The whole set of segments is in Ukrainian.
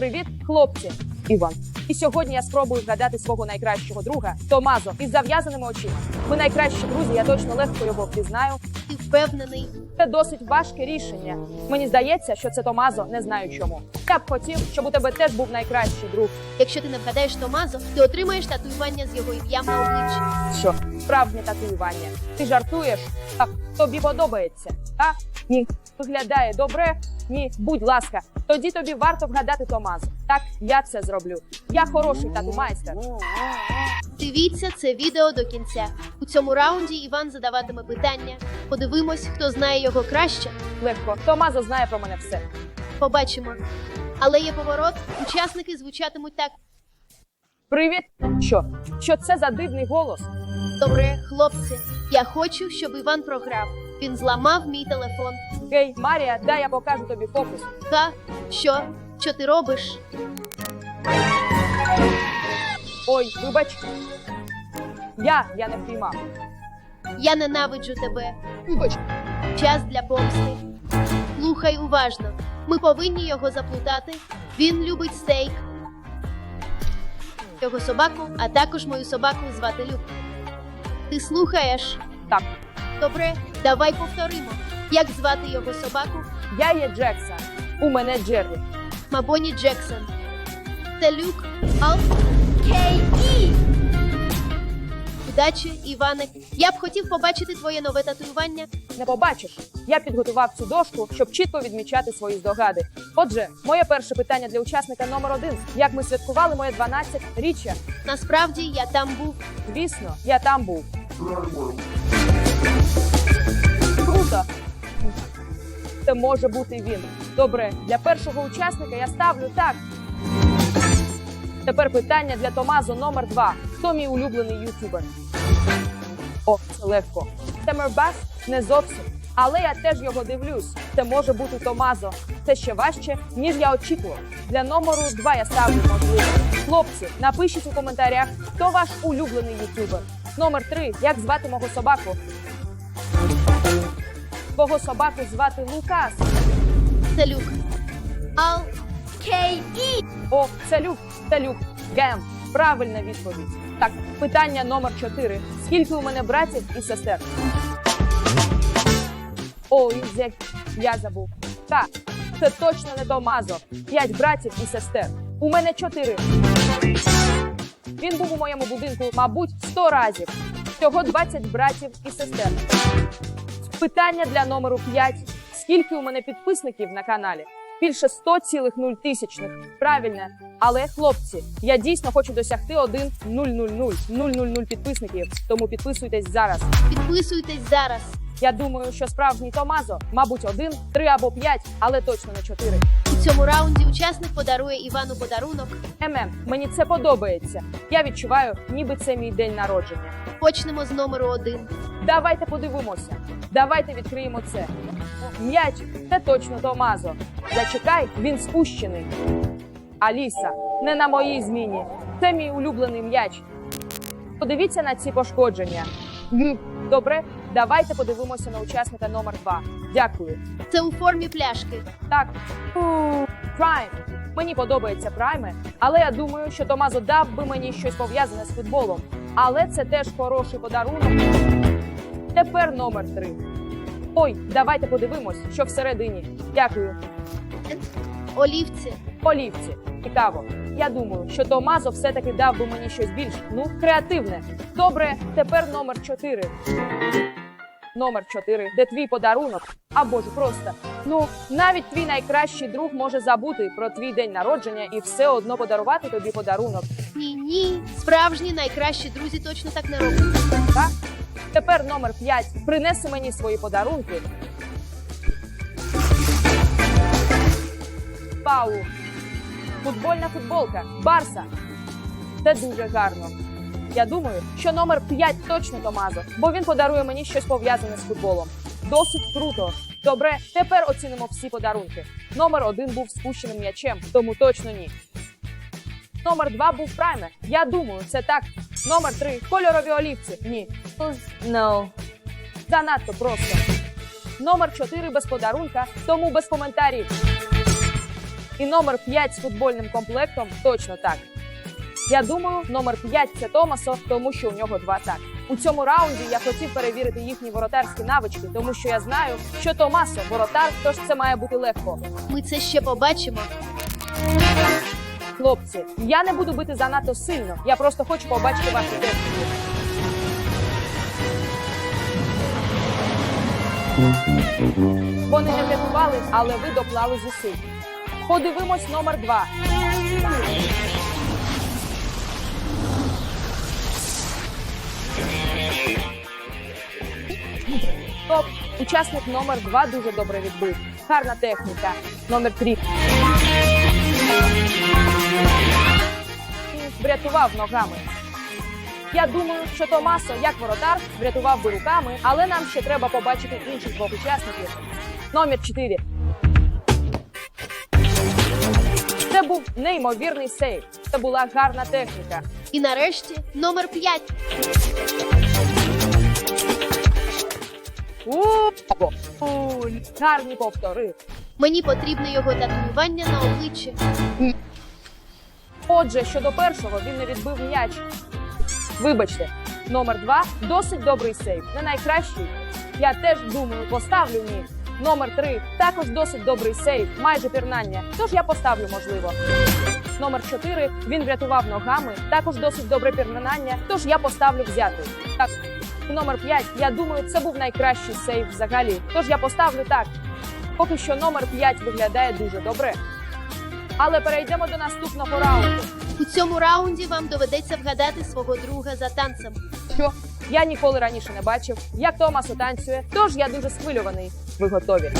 Привіт, хлопці! Іван. І сьогодні я спробую згадати свого найкращого друга Томазо із зав'язаними очима. Ми найкращі друзі, я точно легко його впізнаю. Ти впевнений? Це досить важке рішення. Мені здається, що це Томазо, не знаю чому. Я б хотів, щоб у тебе теж був найкращий друг. Якщо ти не вгадаєш Томазо, ти отримаєш татуювання з його ім'ям на обличчі. Що справжнє татуювання? Ти жартуєш? Так тобі подобається? Так? Ні. Виглядає добре? Ні, будь ласка, тоді тобі варто вгадати Томазо. Так, я це зроблю. Я хороший тату-майстер. Дивіться це відео до кінця. У цьому раунді Іван задаватиме питання. Подивимось, хто знає його краще. Легко. Томазо знає про мене все. Побачимо. Але є поворот. Учасники звучатимуть так. Привіт! Що? Що це за дивний голос? Добре, хлопці, я хочу, щоб Іван програв. Він зламав мій телефон. Гей, Марія, дай я покажу тобі фокус. Ха? Що? Що ти робиш? Ой, вибач. Я, я не впіймав. Я ненавиджу тебе. Вибач. Час для помсти. Слухай уважно. Ми повинні його заплутати. Він любить стейк. Його собаку, а також мою собаку звати Люк. Ти слухаєш? Так, Добре, давай повторимо. Як звати його собаку? я є Джексон. У мене Джерві. Мабоні Джексон. Це Люк. Ал. Кей Удачі, Іване. Я б хотів побачити твоє нове татуювання. Не побачиш. Я підготував цю дошку, щоб чітко відмічати свої здогади. Отже, моє перше питання для учасника номер один: як ми святкували моє 12 річчя? Насправді я там був. Звісно, я там був. Круто. Це може бути він. Добре, для першого учасника я ставлю так. Тепер питання для Томазо номер два. Хто мій улюблений ютубер? О, це легко. Темер Бас не зовсім. Але я теж його дивлюсь. Це може бути Томазо. Це ще важче, ніж я очікував. Для номеру два я ставлю можливо. Хлопці, напишіть у коментарях, хто ваш улюблений ютубер. Номер три. Як звати мого собаку? Твого собаку звати Лукас. Це Люк. Ал. Кей І. О, це Люк, це Люк. Гем. Правильна відповідь. Так, питання номер 4. Скільки у мене братів і сестер? Ой, зек, я забув. Так, це точно не Томазо. П'ять братів і сестер. У мене чотири. Він був у моєму будинку, мабуть, 100 разів. Всього 20 братів і сестер. Питання для номеру 5. Скільки у мене підписників на каналі? Більше 100,0 тисячних. Правильно. Але, хлопці, я дійсно хочу досягти 1 000 000 підписників. Тому підписуйтесь зараз. Підписуйтесь зараз. Я думаю, що справжній Томазо, мабуть, один, три або п'ять, але точно не чотири. У цьому раунді учасник подарує Івану подарунок. ММ, мені це подобається. Я відчуваю, ніби це мій день народження. Почнемо з номеру один. Давайте подивимося. Давайте відкриємо це. М'яч це точно Томазо. Зачекай, він спущений. Аліса, не на моїй зміні. Це мій улюблений м'яч. Подивіться на ці пошкодження. Добре, давайте подивимося на учасника номер 2 Дякую. Це у формі пляшки. Так, Прайм. Мені подобається прайми, але я думаю, що Томазо дав би мені щось пов'язане з футболом. Але це теж хороший подарунок. Тепер номер три. Ой, давайте подивимось, що всередині. Дякую. Олівці. Олівці. Цікаво. Я думаю, що Томазо все-таки дав би мені щось більш ну креативне. Добре, тепер номер 4. Номер 4. Де твій подарунок? Або ж просто. Ну, навіть твій найкращий друг може забути про твій день народження і все одно подарувати тобі подарунок. Ні, ні. Справжні найкращі друзі точно так не роблять. Так? Тепер номер 5. Принеси мені свої подарунки. Пау. Футбольна футболка. Барса. Це дуже гарно. Я думаю, що номер 5 точно Томазо, бо він подарує мені щось пов'язане з футболом. Досить круто. Добре, тепер оцінимо всі подарунки. Номер 1 був спущеним м'ячем, тому точно ні. Номер 2 був прайме. Я думаю, це так. Номер 3 кольорові олівці. Ні. No. Занадто просто. Номер 4 без подарунка, тому без коментарів. І номер 5 з футбольним комплектом точно так. Я думаю, номер 5 це Томасо, тому що у нього два так. У цьому раунді я хотів перевірити їхні воротарські навички, тому що я знаю, що Томасо воротар, тож це має бути легко. Ми це ще побачимо. Хлопці, я не буду бити занадто сильно. Я просто хочу побачити вашу техніку. Вони не врятували, але ви доклали зусиль. Подивимось номер два. Топ. Учасник номер два дуже добре відбив. Гарна техніка. Номер три. Врятував ногами. Я думаю, що Томасо, як воротар, врятував би руками, але нам ще треба побачити інших двох учасників. Номер 4. Це був неймовірний сейв. Це була гарна техніка. І нарешті номер 5. У гарні повтори. Мені потрібне його татуювання на обличчі. Отже, щодо першого, він не відбив м'яч. Вибачте, номер два досить добрий сейв. Не найкращий. Я теж думаю, поставлю ні. Номер три також досить добрий сейв, майже пірнання. Тож я поставлю, можливо. Номер 4 він врятував ногами, також досить добре пірнання, тож я поставлю взятий. Так. Номер 5, я думаю, це був найкращий сейв взагалі. Тож я поставлю так. Поки що номер 5 виглядає дуже добре. Але перейдемо до наступного раунду. У цьому раунді вам доведеться вгадати свого друга за танцем. Що я ніколи раніше не бачив, як Томасо танцює, тож я дуже схвильований. Ви готові?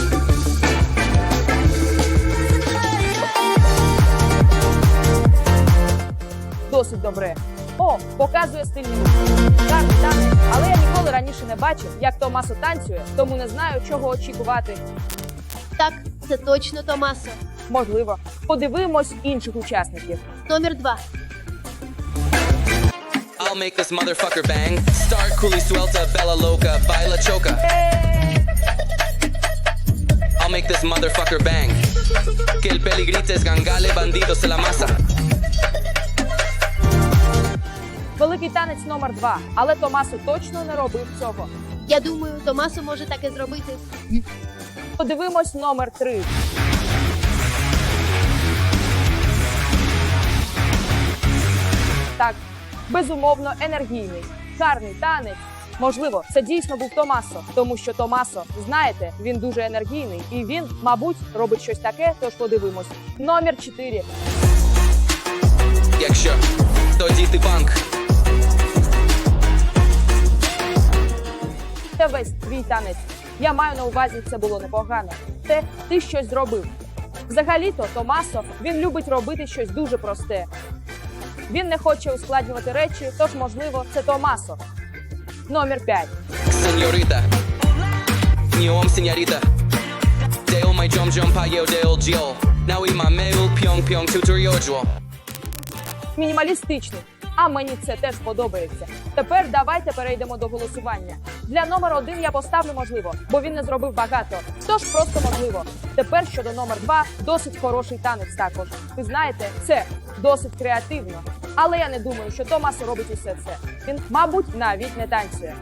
Досить добре. О, показує стильні рухи. Гарний танець, але я ніколи раніше не бачив, як Томасо танцює, тому не знаю, чого очікувати. Так, це точно Томасо. Можливо, подивимось інших учасників. Номер 2. I'll make this motherfucker bang. Start coolly suelta, bella loca, baila choca. I'll make this motherfucker bang. Que el peligrite es gangale, bandido se la masa. Великий танець номер два, але Томасо точно не робив цього. Я думаю, Томасо може таке зробити. Подивимось номер три. Так, безумовно, енергійний, гарний танець. Можливо, це дійсно був Томасо, тому що Томасо, знаєте, він дуже енергійний і він, мабуть, робить щось таке. Тож подивимось. Номер 4. Якщо тоді ти панк. Це весь твій танець. Я маю на увазі, це було непогано. Те, ти щось зробив. Взагалі-то Томасо він любить робити щось дуже просте. Він не хоче ускладнювати речі, тож, можливо, це Томасо. Номер 5. Señorita. Niom señorita. Dale my jom jom payo dale jiol. Now i ma meul pyong pyong tutorial. Мінімалістичний. А мені це теж подобається. Тепер давайте перейдемо до голосування. Для номер один я поставлю можливо, бо він не зробив багато. Тож просто можливо. Тепер щодо номер два досить хороший танець також. Ви знаєте, це досить креативно. Але я не думаю, що Томас робить усе це. Він, мабуть, навіть не танцює.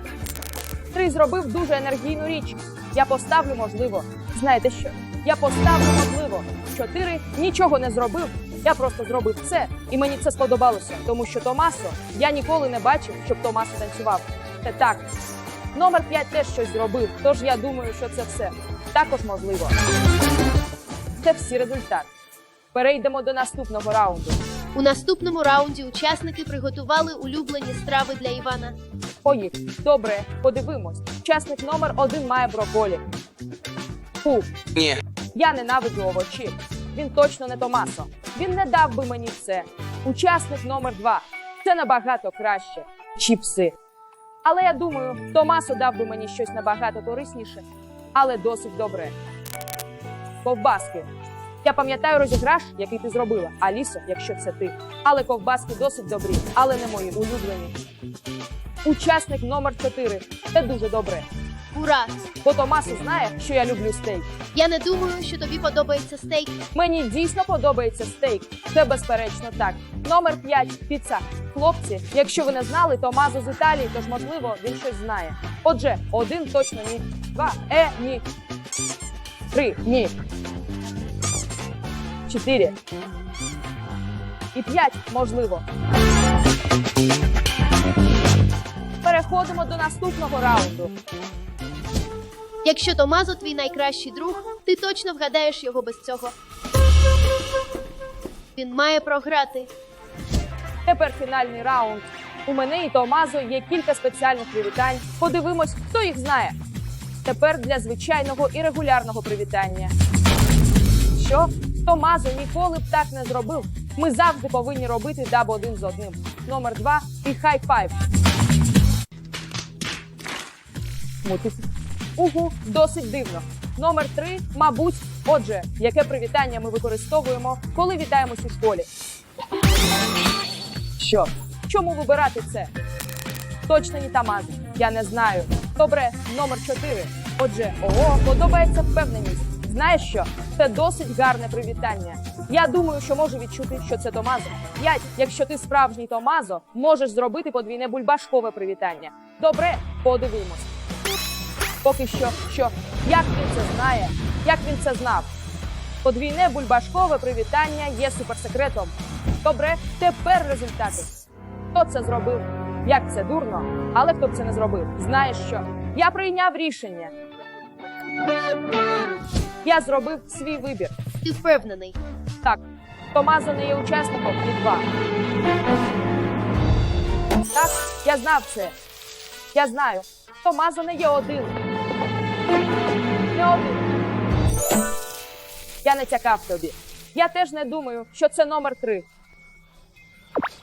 Три зробив дуже енергійну річ. Я поставлю можливо. Знаєте що? Я поставлю можливо. Чотири нічого не зробив. Я просто зробив це, і мені це сподобалося, тому що Томасо я ніколи не бачив, щоб Томасо танцював. Це так. Номер 5 теж щось зробив, тож я думаю, що це все. Також можливо. Це всі результати. Перейдемо до наступного раунду. У наступному раунді учасники приготували улюблені страви для Івана. Поїхали. Добре, подивимось. Учасник номер один має броколі. Фу, Ні. Я ненавиджу овочі. Він точно не Томасо. Він не дав би мені це. Учасник номер два. Це набагато краще. Чіпси. Але я думаю, Томасо дав би мені щось набагато корисніше, але досить добре. Ковбаски. Я пам'ятаю розіграш, який ти зробила, Алісо, якщо це ти. Але ковбаски досить добрі, але не мої улюблені. Учасник номер 4. Це дуже добре. Ура! Бо Томасо знає, що я люблю стейк. Я не думаю, що тобі подобається стейк. Мені дійсно подобається стейк. Це безперечно так. Номер 5 піца. Хлопці, якщо ви не знали, то Мазо з Італії, тож можливо він щось знає. Отже, один точно ні. Два е ні. Три ні. Чотири. І п'ять можливо. Переходимо до наступного раунду. Якщо Томазо твій найкращий друг, ти точно вгадаєш його без цього. Він має програти. Тепер фінальний раунд. У мене і Томазо є кілька спеціальних привітань. Подивимось, хто їх знає. Тепер для звичайного і регулярного привітання. Що? Томазо ніколи б так не зробив. Ми завжди повинні робити даб один з одним. Номер два і хай файв. Угу, досить дивно. Номер три, мабуть, отже, яке привітання ми використовуємо, коли вітаємось у школі. Що? Чому вибирати це? Точно не Тамаза. Я не знаю. Добре, номер 4. Отже, ого, подобається впевненість. Знаєш що? Це досить гарне привітання. Я думаю, що можу відчути, що це Томазо. 5. Якщо ти справжній Томазо, можеш зробити подвійне бульбашкове привітання. Добре, подивимось. Поки що, що як він це знає, як він це знав. Подвійне бульбашкове привітання є суперсекретом. Добре, тепер результати. Хто це зробив? Як це дурно, але хто б це не зробив? Знаєш що? Я прийняв рішення. Я зробив свій вибір. Ти впевнений. Так, Томазо не є учасником і два. Так, я знав це. Я знаю. Томазо не є один. Я не тякав тобі. Я теж не думаю, що це номер три.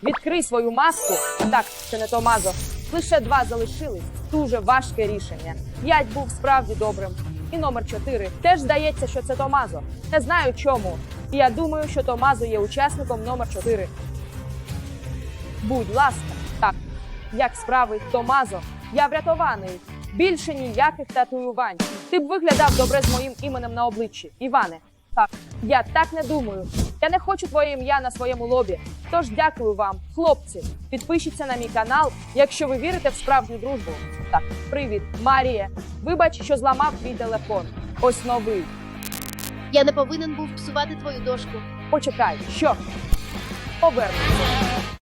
Відкрий свою маску. Так, це не Томазо. Лише два залишились. Дуже важке рішення. П'ять був справді добрим. І номер чотири теж здається, що це Томазо. Не знаю чому. І я думаю, що Томазо є учасником номер 4. Будь ласка, так. Як справи, Томазо? Я врятований. Більше ніяких татуювань. Ти б виглядав добре з моїм іменем на обличчі. Іване. Так, я так не думаю. Я не хочу твоє ім'я на своєму лобі. Тож дякую вам, хлопці. Підпишіться на мій канал, якщо ви вірите в справжню дружбу. Так, привіт, Марія. Вибач, що зламав твій телефон. Ось новий. Я не повинен був псувати твою дошку. Почекай, що? Повернуся.